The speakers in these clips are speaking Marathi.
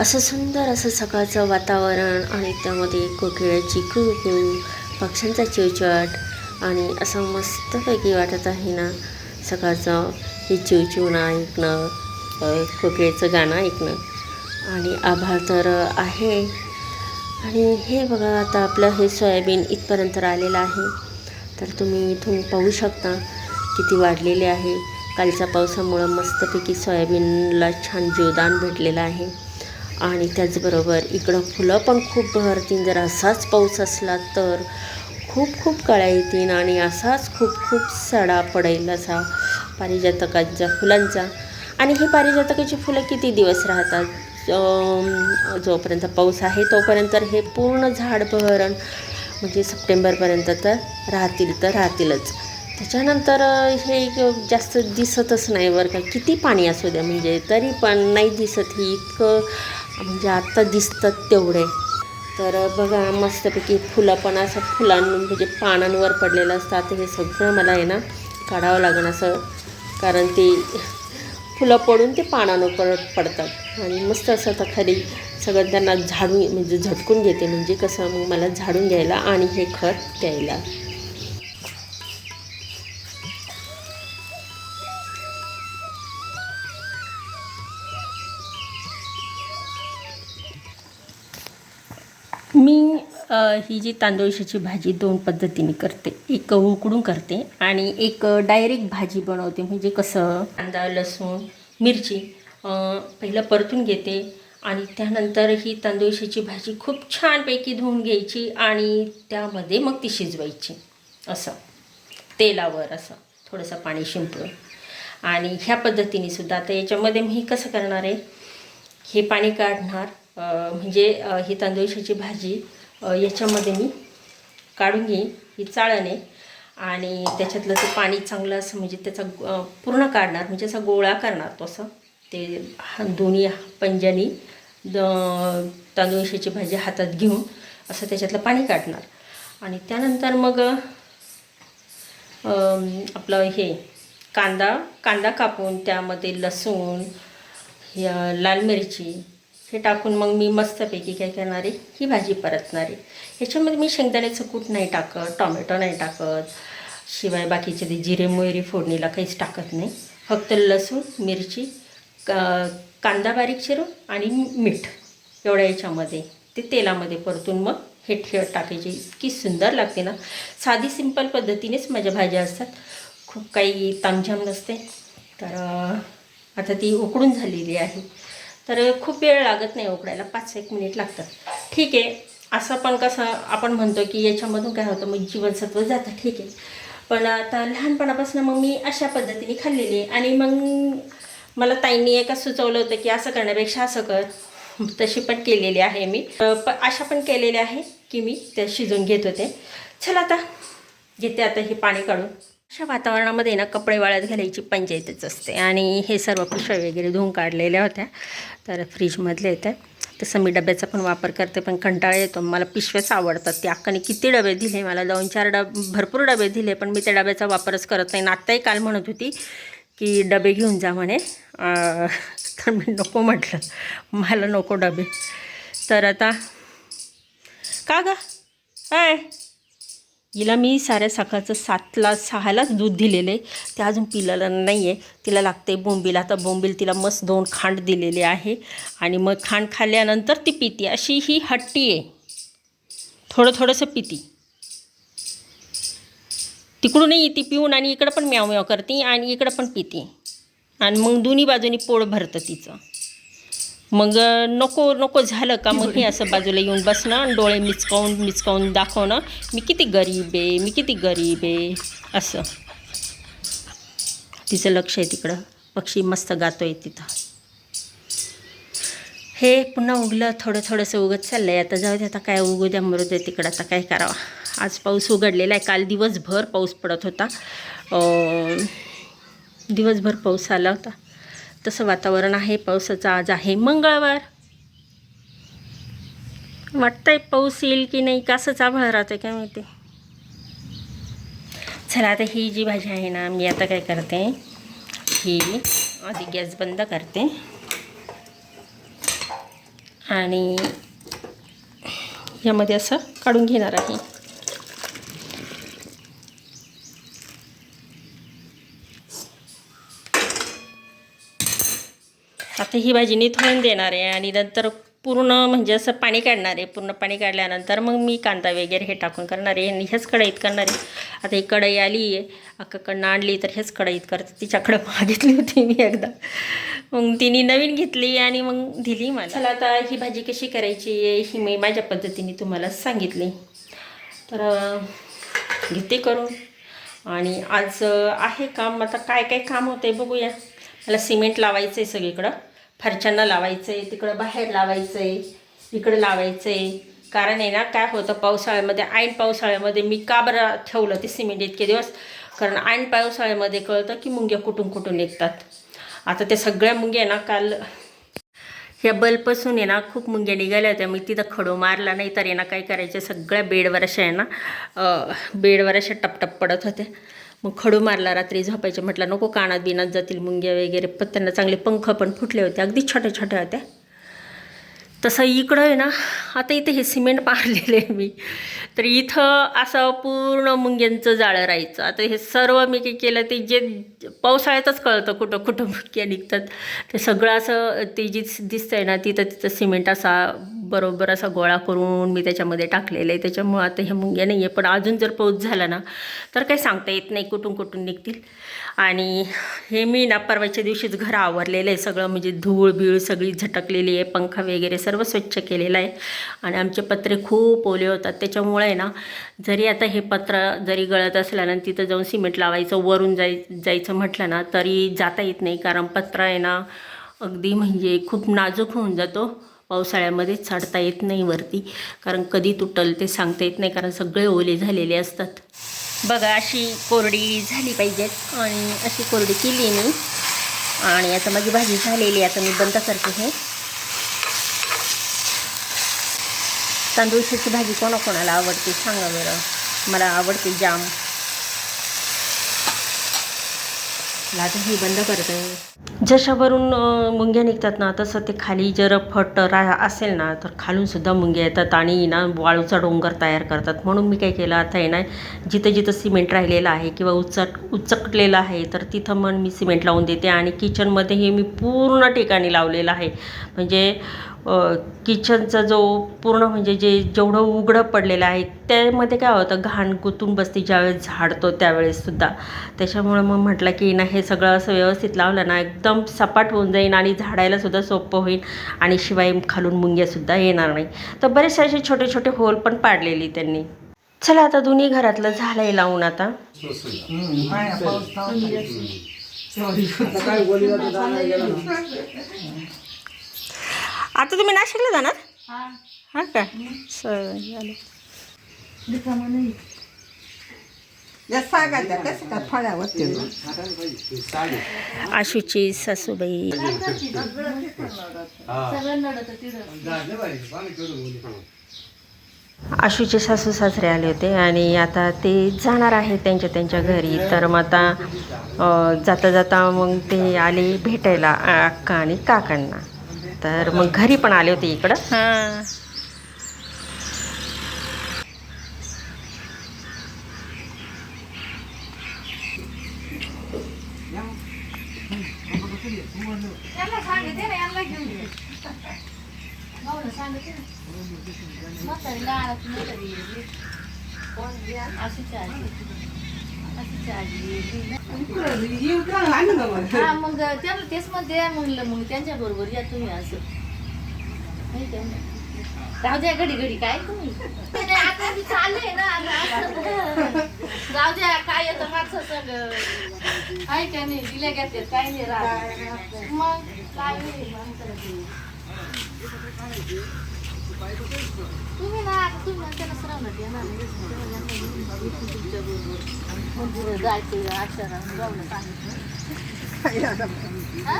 असं सुंदर असं सकाळचं वातावरण आणि त्यामध्ये कोकिळ्याची कुकू पक्ष्यांचा चिवचिवाट आणि असं मस्तपैकी वाटत आहे ना सकाळचं हे चिवचिवणं ऐकणं कोकिळेचं गाणं ऐकणं. आणि आभाळ तर आहे. आणि हे बघा आता आपलं हे सोयाबीन इथपर्यंत आलेलं आहे. तर तुम्ही इथून पाहू शकता किती वाढलेले आहे. कालच्या पावसामुळं मस्तपैकी सोयाबीनला छान जीवदान भेटलेलं आहे. आणि त्याचबरोबर इकडं फुलं पण खूप बहरतील जर असाच पाऊस असला तर खूप खूप कळ्या येतील आणि असाच खूप खूप सडा पडेल असा पारिजातकांच्या फुलांचा. आणि ही पारिजातकाची फुलं किती दिवस राहतात? जोपर्यंत पाऊस आहे तोपर्यंत हे पूर्ण झाड बहरण म्हणजे सप्टेंबरपर्यंत तर राहतील तर राहतीलच. त्याच्यानंतर हे जास्त दिसतच नाही बरं का. किती पाणी असू द्या म्हणजे तरी पण नाही दिसत ही इतकं म्हणजे आत्ता दिसतात तेवढे. तर बघा मस्तपैकी फुलं पण असं फुलां म्हणजे पानांवर पडलेलं असतात. हे सगळं मला आहे ना काढावं लागेल असं. कारण ते फुलं पडून ते पानांवर पडतात. आणि मस्त असं आता खाली सगळं त्यांना झाडून म्हणजे झटकून घेते. म्हणजे कसं मग मला झाडून घ्यायला आणि हे खत द्यायला ही जी तांदूळशाची भाजी दोन पद्धतीने करते. एक उकडून करते आणि एक डायरेक्ट भाजी बनवते. म्हणजे कसं? कांदा लसूण मिरची पहिलं परतून घेते आणि त्यानंतर ही तांदूळशाची भाजी खूप छानपैकी धुवून घ्यायची आणि त्यामध्ये मग ती शिजवायची. असं. तेलावर असं. थोडंसं पाणी शिंपडून. आणि ह्या पद्धतीने सुद्धा आता याच्यामध्ये मी कसं करणार आहे? हे पाणी काढणार. म्हणजे ही तांदूळशाची भाजी याच्यामध्ये मी काढून घेईन ही चाळण आहे. आणि त्याच्यातलं ते पाणी चांगलं असं म्हणजे त्याचा पूर्ण काढणार म्हणजे असा गोळा करणार तो असं. ते दोन्ही पंजानी द तांदूळशाची भाजी हातात घेऊन असं त्याच्यातलं पाणी काढणार. आणि त्यानंतर मग आपलं हे कांदा कांदा कापून त्यामध्ये लसूण लाल मिरची हे टाकून मग मी मस्तपैकी काय करणार आहे? ही भाजी परतणार आहे. ह्याच्यामध्ये मी शेंगदाण्याचं कूट नाही टाकत टॉमॅटो नाही टाकत. शिवाय बाकीचे ते जिरे मोहरी फोडणीला काहीच टाकत नाही. फक्त लसूण मिरची का कांदा बारीक चिरून आणि मीठ एवढ्या याच्यामध्ये ते तेलामध्ये परतून मग हे ठेव टाकायची. इतकी सुंदर लागते ना. साधी सिंपल पद्धतीनेच माझ्या भाज्या असतात. खूप काही तामझाम नसते. तर आता ती उकडून झालेली आहे. तर खूप वेळ लागत नाही उकडायला पाच एक मिनिट लागतात. ठीक आहे असं पण कसं आपण म्हणतो की याच्यामधून काय होतं मग जीवनसत्व जातं ठीक आहे. पण आता लहानपणापासून मग मी अशा पद्धतीने खाल्लेली आहे. आणि मग मला ताईंनी एका सुचवलं होतं की असं करण्यापेक्षा असं कर. तशी पण केलेली आहे मी. प अशा पण केलेल्या आहे की मी त्या शिजवून घेत होते. चला आता घेते आता हे पाणी काढून. अशा वातावरणामध्ये ना कपडे वाळत घालायची पंचायतच असते. आणि हे सर्व पिशव्या वगैरे धुवून काढलेल्या होत्या. तर फ्रीजमधले येतात तसं मी डब्याचा पण वापर करते पण कंटाळा येतो. मला पिशव्याच आवडतात. ते अक्काने किती डबे दिले? मला दोन चार डब भरपूर डबे दिले पण मी त्या डब्याचा वापरच करत नाही. आत्ताही काल म्हणत होती की डबे घेऊन जा म्हणे. तर मी नको म्हटलं. मला नको डबे. तर आता का गं? काय हिला मी साऱ्या सकाळचं सातला सहालाच दूध दिलेलं आहे. ते अजून पिलेलं नाही आहे तिला लागते बोंबील. आता बोंबील तिला मस्त दोन खांड दिलेले आहे. आणि मग खांड खाल्ल्यानंतर ती पिती. अशी ही हट्टी आहे. थोडं थोडंसं पिती. तिकडूनही ती पिऊन आणि इकडं पण म्याव म्याव करते आणि इकडं पण पिते. आणि मग दोन्ही बाजूनी पोळ भरतं तिचं. मग नको नको झालं का मग हे असं बाजूला येऊन बसणं आणि डोळे मिचकावून मिचकावून दाखवणं. मी किती गरीब आहे मी किती गरीब आहे असं. तिचं लक्ष आहे तिकडं. पक्षी मस्त गातोय तिथं. हे पुन्हा उगलं थोडं थोडंसं उगत चाललं आहे आता जाऊ दे आता काय उगू द्या मरू दे तिकडं आता काय करावं. आज पाऊस उघडलेला आहे. काल दिवसभर पाऊस पडत होता. दिवसभर पाऊस आला होता. तसं वातावरण आहे पावसाचं आज आहे मंगळवार. वाटतंय पाऊस येईल की नाही कसंच आभाळ राहतं काय माहिती. चला आता ही जी भाजी आहे ना मी आता काय करते ही आधी गॅस बंद करते. आणि यामध्ये असं काढून घेणार आहे. आता ही भाजी निथळून देणार आहे आणि नंतर पूर्ण म्हणजे असं पाणी काढणार आहे. पूर्ण पाणी काढल्यानंतर मग मी कांदा वगैरे हे टाकून करणार आहे. आणि ह्याच कढईत करणार आहे. आता ही कढई आली आहे. अक्काकडनं आणली तर ह्याच कढईत करते. तिच्याकडं मागितली होती मी एकदा. मग तिने नवीन घेतली आणि मग दिली मला. चला आता ही भाजी कशी करायची आहे ही मी माझ्या पद्धतीने तुम्हाला सांगितली. तर घेते करून. आणि आज आहे काम. आता काय काय काम होतं आहे बघूया. ह्याला सिमेंट लावायचं आहे सगळीकडं. फरच्यांना लावायचं आहे तिकडं बाहेर लावायचं आहे इकडं लावायचं आहे कारण आहे ना काय होतं पावसाळ्यामध्ये ऐन पावसाळ्यामध्ये मी का बरं ठेवलं ते सिमेंट इतके दिवस? कारण ऐन पावसाळ्यामध्ये कळतं की मुंग्या कुठून कुठून निघतात. आता त्या सगळ्या मुंग्या ना काल ह्या बल्बपासून आहे ना खूप मुंग्या निघाल्या होत्या. मी तिथं खडो मारला नाही तर आहे ना काय करायचं? सगळ्या बेडवर अशा आहे ना बेडवर अशा टपटप पडत होत्या मग खडू मारला रात्री झोपायचे म्हटलं नको कानात बिनात जातील मुंग्या वगैरे. पण त्यांना चांगले पंख पण फुटले होते अगदी छोट्या छोट्या होत्या. तसं इकडं आहे ना आता इथे हे सिमेंट मारलेलं आहे मी. तर इथं असं पूर्ण मुंग्यांचं जाळं राहायचं. आता हे सर्व मी काय केलं ते जे पावसाळ्यातच कळतं कुठं कुठं मुंग्या निघतात. ते सगळं असं ते जी दिसतंय ना तिथं तिथं सिमेंट असा बरोबर असा गोळा करून मी त्याच्यामध्ये टाकलेलं आहे. त्याच्यामुळं आता ह्या मुंग्या नाही आहे. पण अजून जर पाऊस झाला ना तर काही सांगता येत नाही कुठून कुठून निघतील. आणि हे मी ना परवाच्या दिवशीच घर आवरलेलं आहे. सगळं म्हणजे धूळ बीळ सगळी झटकलेली आहे. पंखा वगैरे सर्व सर्व स्वच्छ केलेलं आहे. आणि आमचे पत्रे खूप ओले होतात. त्याच्यामुळे ना जरी आता हे पत्र जरी गळत असलं ना तिथं जाऊन सिमेंट लावायचं वरून जाय जायचं म्हटलं ना तरी जाता येत नाही. कारण पत्र आहे ना अगदी म्हणजे खूप नाजूक होऊन जातो. पावसाळ्यामध्ये चढता येत नाही वरती. कारण कधी तुटल ते सांगता येत नाही. कारण सगळे ओले झालेले असतात. बघा अशी कोरडी झाली पाहिजेत आणि अशी कोरडी केली मी. आणि आता माझी भाजी झालेली आहे. आता मी बंद करते हे. तांदूळशीची भाजी कोणाकोणाला आवडते? सांगा बरं. मला आवडते जाम. आता ही बंद करते. जशावरून मुंग्या निघतात ना तसं ते खाली जर फट रा असेल ना तर खालून सुद्धा मुंग्या येतात आणि ना वाळूचा डोंगर तयार करतात. म्हणून मी काय केलं आता आहे ना जिथं जिथं सिमेंट राहिलेलं आहे किंवा उचक उचकलेलं आहे तर तिथं मग मी सिमेंट लावून देते आणि किचनमध्ये हे मी पूर्ण ठिकाणी लावलेलं आहे. म्हणजे किचनचा जो पूर्ण म्हणजे जे जेवढं उघडं पडलेलं आहे त्यामध्ये काय होतं घाण गुतून बसते ज्यावेळेस झाडतो त्यावेळेससुद्धा त्याच्यामुळं मग म्हटलं की ना हे सगळं असं व्यवस्थित लावलं ना एकदम सपाट होऊन जाईल आणि झाडायला सुद्धा सोपं होईल आणि शिवाय खालून मुंग्यासुद्धा येणार नाही. तर बरेचसे असे छोटे छोटे होल पण पाडलेली त्यांनी. चला आता दोन्ही घरातलं झालंय लावून आता. आता तुम्ही नाशिकला जाणार? हा. का? झालं. आशूची सासूबाई. आशूचे सासू सासरे आले होते आणि आता ते जाणार आहे त्यांच्या त्यांच्या घरी. तर मग आता जाता जाता मग ते आले भेटायला अक्का आणि काकांना. तर मग घरी पण आले होते इकडं हां. अशीच अशीच आजी येते. हा मग त्यांना तेच म्हणते म्हणलं मग त्यांच्या बरोबर या तुम्ही असं. माहिती राहू द्या घडी घडी काय तुम्ही? नाही, नाही, आता मी चालले ना आता असं. राहू द्या काय येतं माणसं सगळं आहे का नाही? दिल्या घेते काय नाही राहत. मग काय नाही तुम्ही ना आता तुम्ही म्हणता ना श्रावणात येणार तुमच्या बरोबर. पुढे जायचं अक्षरा जाऊन सांगितलं हा?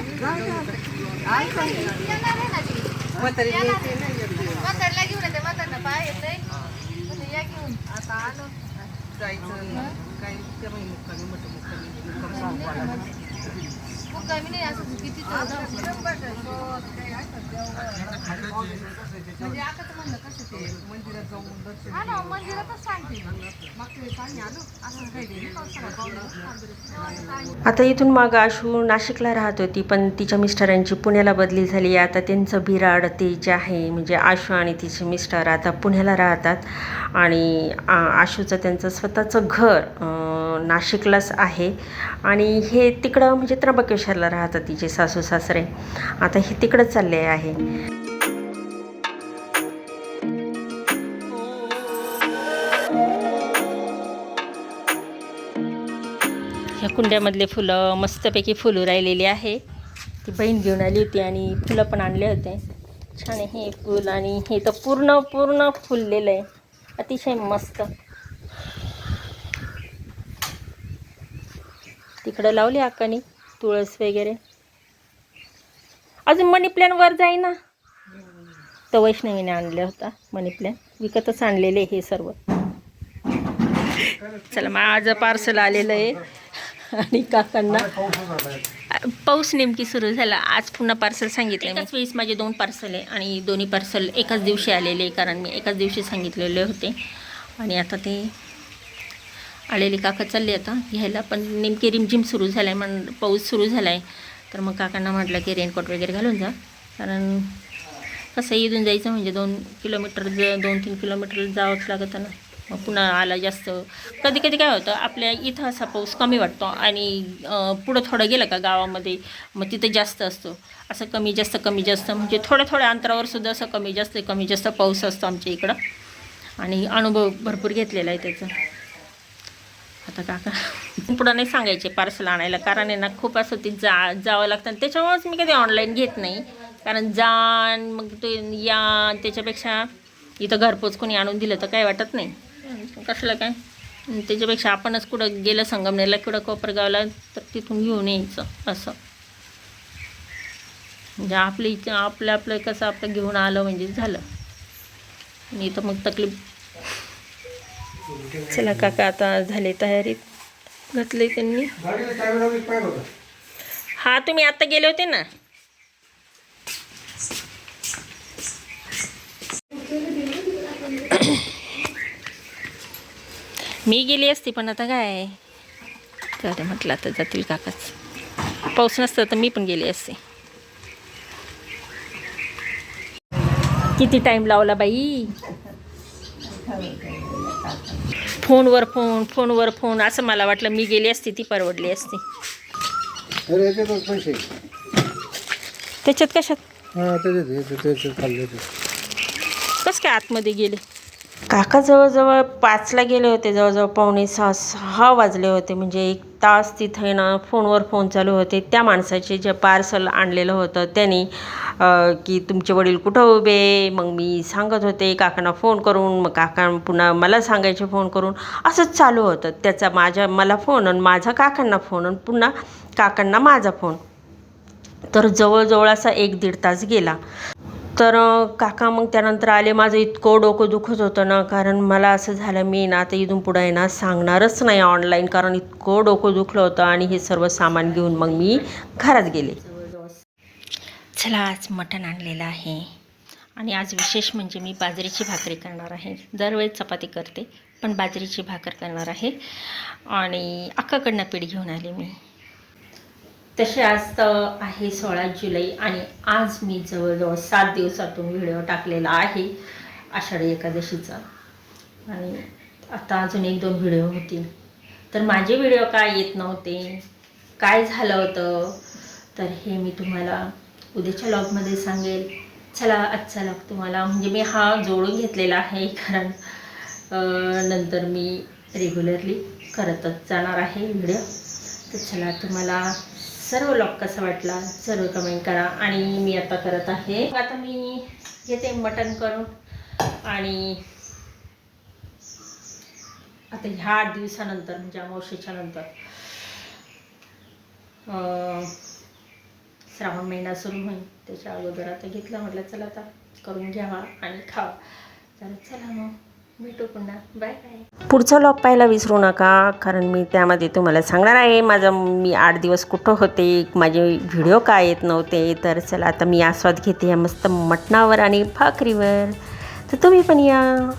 येणार आहे ना ती. म्हातारीला घेऊन येते म्हातारीला पाय येते या घेऊन आता आलो जायचं काही मुक्कामी म्हटलं मुक्कामी मुक्काम सांगू नाही असं किती म्हणजे आता तर म्हणलं कसं ते मंदिरात जाऊन हा ना मंदिरातच सांगते मागच्या वेळेस आम्ही आलो असं काही आता इथून मग आशू नाशिकला राहत होती पण तिच्या मिस्टरांची पुण्याला बदली झाली आता त्यांचं बिराड ते जे आहे म्हणजे आशू आणि तिचे मिस्टर आता पुण्याला राहतात. आणि आशूचं त्यांचं स्वतःचं घर नाशिकलाच आहे. आणि हे तिकडं म्हणजे त्र्यंबकेश्वरला राहतात तिचे सासू सासरे. आता हे तिकडं चालले आहे. ह्या कुंड्यामधले फुलं मस्तपैकी फुलं राहिलेली आहे. ती बहीण घेऊन आली होती आणि फुलं पण आणले होते. छान आहे हे फुल आणि हे तर पूर्ण पूर्ण फुललेलं आहे. अतिशय मस्त. तिकडं लावली अक्कानी तुळस वगैरे. अजून मनी प्लॅन वर जाईना. तर वैष्णवीने आणला होता मनी प्लॅन. विकतच आणलेले हे सर्व. चला माझं पार्सल आलेलं आहे. आणि काकांना. पाऊस नेमकी सुरू झाला. आज पुन्हा पार्सल सांगितलं एकाच वेळेस माझे दोन पार्सल आहे आणि दोन्ही पार्सल एकाच दिवशी आलेले कारण मी एकाच दिवशी सांगितलेले होते. आणि आता ते आलेले काका चालले आता. घ्यायला पण नेमकी रिमझिम सुरू झाला आहे म्हण पाऊस सुरू झाला आहे तर मग काकांना म्हटलं की रेनकोट वगैरे घालून जा. कारण कसं इथून जायचं म्हणजे दोन किलोमीटर ज दोन तीन किलोमीटर जावंच लागतं ना. मग पुन्हा आला जास्त. कधी कधी काय होतं आपल्या इथं असा पाऊस कमी वाटतो आणि पुढं थोडं गेलं का गावामध्ये मग तिथे जास्त असतो. असं कमी जास्त कमी जास्त. म्हणजे थोड्या थोड्या अंतरावर सुद्धा असं कमी जास्त कमी जास्त पाऊस असतो आमच्या इकडं. आणि अनुभव भरपूर घेतलेला आहे त्याचा. आता काका. पुढं नाही सांगायचे पार्सल आणायला कारण आहे ना खूप असं ते जा जावं लागतं. आणि त्याच्यामुळेच मी कधी ऑनलाईन घेत नाही. कारण जाण मग ते या त्याच्यापेक्षा इथं घरपोच कोणी आणून दिलं तर काय वाटत नाही. कसलं काय? त्याच्यापेक्षा आपणच कुठं गेलं संगमनेरला कुठं कोपरगावला तर तिथून घेऊन यायचं असं. म्हणजे आपलं इथं आपलं आपलं कसं आपलं घेऊन आलं म्हणजे झालं. आणि इथं मग तकलीफ चला काका आता झाले तयारीत. घातले त्यांनी. हा तुम्ही आता गेले होते ना? मी गेली असती पण आता काय? तर म्हटलं आता जातील काकाच. पाऊस नसतं तर मी पण गेली असते. किती टाईम लावला बाई? फोनवर फोन फोनवर फोन असं मला वाटलं मी गेली असती ती परवडली असती. पैसे. त्याच्यात कशात? हा त्याच्यात खाल्ले ते कसं काय आतमध्ये गेले? काका जवळजवळ पाचला गेले होते जवळजवळ पावणे सहा सहा वाजले होते. म्हणजे एक तास तिथे ना फोनवर फोन चालू होते. त्या माणसाचे जे पार्सल आणलेलं होतं त्यांनी की तुमचे वडील कुठं उभे? मग मी सांगत होते काकांना फोन करून मग काका पुन्हा मला सांगायचे फोन करून. असंच चालू होतं. त्याचा माझ्या मला फोन आणि माझा काकांना फोन आणि पुन्हा काकांना माझा फोन. तर जवळजवळ असा एक दीड तास गेला. तर काका मग त्यानंतर आले. माझं इतकं डोकं दुखत होतं ना कारण मला असं झालं मी ना आता इथून पुढं आहे ना सांगणारच नाही ऑनलाईन कारण इतकं डोकं दुखलं होतं आणि हे सर्व सामान घेऊन मग मी घरात गेले. चला आज मटण आणलेलं आहे. आणि आज विशेष म्हणजे मी बाजरीची भाकरी करणार आहे. दरवेळेस चपाती करते पण बाजरीची भाकर करणार आहे. आणि अक्काकडनं पीठ घेऊन आले मी. तसे आज तर आहे सोळा जुलै आणि आज मी जवळजवळ सात दिवसातून व्हिडिओ टाकलेला आहे आषाढी एकादशीचा. आणि आता अजून एक दोन व्हिडिओ होतील. तर माझे व्हिडिओ काय येत नव्हते काय झालं होतं तर हे मी तुम्हाला उद्याच्या लॉगमध्ये सांगेल. चला आजचा लॉग तुम्हाला म्हणजे मी हा जोडून घेतलेला आहे कारण नंतर मी रेग्युलरली करतच जाणार आहे व्हिडिओ. तर चला तुम्हाला सर्व लॉक कसा वाटला सर्व कमेंट करा. आणि मी आता करत आहे. आता मी घेते मटण करून. आणि आता ह्या आठ दिवसानंतर म्हणजे अमावशेच्या नंतर श्रावण महिना सुरू होईल. त्याच्या अगोदर आता घेतला म्हटलं चला आता करून घ्यावा आणि खावा. तर चला मग. भेटू पुन्हा. बाय. बाय पुढचा लॉग पाहायला विसरू नका कारण मी त्यामध्ये तुम्हाला सांगणार आहे. माझं मी आठ दिवस कुठं होते माझे व्हिडिओ काय येत नव्हते. तर चला आता मी आस्वाद घेते या मस्त मटणावर आणि भाकरीवर. तर तुम्ही पण या.